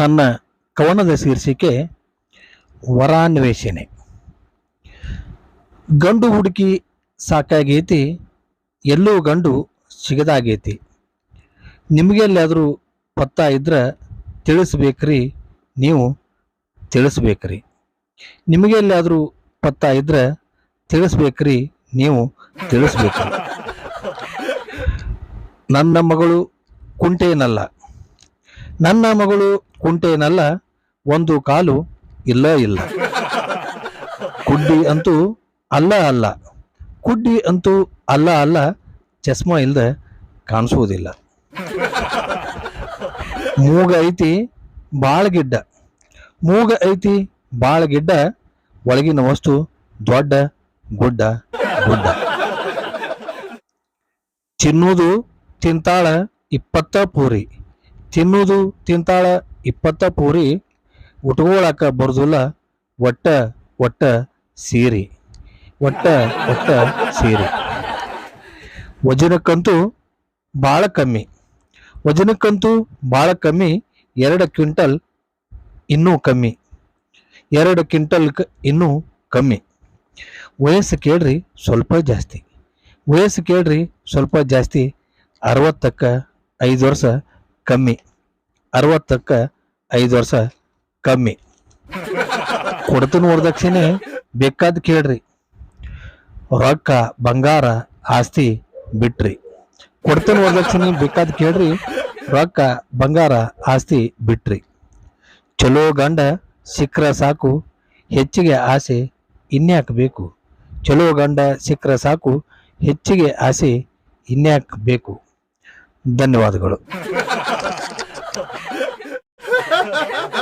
ನನ್ನ ಕವನದ ಶೀರ್ಷಿಕೆ ವರಾನ್ವೇಷಣೆ ಗಂಡು ಹುಡುಕಿ ಸಾಕಾಗೈತಿ, ಎಲ್ಲೂ ಗಂಡು ಸಿಗದಾಗೈತಿ. ನಿಮಗೆಲ್ಲಾದರೂ ಪತ್ತ ಇದ್ರೆ ತಿಳಿಸ್ಬೇಕ್ರಿ, ನೀವು ತಿಳಿಸ್ಬೇಕ್ರಿ. ನಿಮಗೆಲ್ಲಾದರೂ ಪತ್ತ ಇದ್ರೆ ತಿಳಿಸ್ಬೇಕ್ರಿ, ನೀವು ತಿಳಿಸ್ಬೇಕು. ನನ್ನ ಮಗಳು ಕುಂಟೇನಲ್ಲ ನನ್ನ ಮಗಳು ಕುಂಟೇನಲ್ಲ ಒಂದು ಕಾಲು ಇಲ್ಲ ಇಲ್ಲ. ಕುಡ್ಡಿ ಅಂತೂ ಅಲ್ಲ ಅಲ್ಲ. ಕುಡ್ಡಿ ಅಂತೂ ಅಲ್ಲ ಅಲ್ಲ. ಚಸ್ಮಾ ಇಲ್ಲದೆ ಕಾಣಿಸುವುದಿಲ್ಲ. ಮೂಗ ಐತಿ ಬಾಳ್ಗಿಡ್ಡ ಮೂಗ ಐತಿ ಬಾಳ್ಗಿಡ್ಡ ಒಳಗಿನ ವಸ್ತು ದೊಡ್ಡ ಗುಡ್ಡ ಗುಡ್ಡ. ತಿನ್ನುವುದು ತಿಂತಾಳ ಇಪ್ಪತ್ತ ಪೂರಿ. ತಿನ್ನುವುದು ತಿಂತಾಳ ಇಪ್ಪತ್ತ ಪೂರಿ, ಉಟ್ಕೊಳಕ ಬರುದಿಲ್ಲ, ಒಟ್ಟ ಒಟ್ಟ ಸೀರಿ. ಒಟ್ಟ ಒಟ್ಟ ಸೀರಿ. ವಜನಕ್ಕಂತೂ ಭಾಳ ಕಮ್ಮಿ. ವಜನಕ್ಕಂತೂ ಭಾಳ ಕಮ್ಮಿ, ಎರಡು ಕ್ವಿಂಟಲ್ ಇನ್ನೂ ಕಮ್ಮಿ. ಎರಡು ಕ್ವಿಂಟಲ್ ಇನ್ನೂ ಕಮ್ಮಿ. ವಯಸ್ಸು ಕೇಳ್ರಿ ಸ್ವಲ್ಪ ಜಾಸ್ತಿ. ವಯಸ್ಸು ಕೇಳ್ರಿ ಸ್ವಲ್ಪ ಜಾಸ್ತಿ ಅರವತ್ತಕ್ಕ ಐದು ವರ್ಷ ಕಮ್ಮಿ. ಅರವತ್ತಕ್ಕ ಐದು ವರ್ಷ ಕಮ್ಮಿ. ಕೊಡ್ತನ ವರದಕ್ಷಿಣೆ ಬೇಕಾದ ಕೇಳ್ರಿ. ರೊಕ್ಕ, ಬಂಗಾರ, ಆಸ್ತಿ ಬಿಟ್ರಿ. ಕೊಡ್ತನ ವರದಕ್ಷಿಣೆ ಬೇಕಾದ ಕೇಳ್ರಿ. ರೊಕ್ಕ, ಬಂಗಾರ, ಆಸ್ತಿ ಬಿಟ್ರಿ. ಚಲೋ ಗಂಡ ಸಿಕ್ಕರೆ ಸಾಕು, ಹೆಚ್ಚಿಗೆ ಆಸೆ ಇನ್ಯಾಕ್ ಬೇಕು ಚಲೋ ಗಂಡ ಸಿಕ್ಕರೆ ಸಾಕು ಹೆಚ್ಚಿಗೆ ಆಸೆ ಇನ್ಯಾಕ್ ಬೇಕು ಧನ್ಯವಾದಗಳು.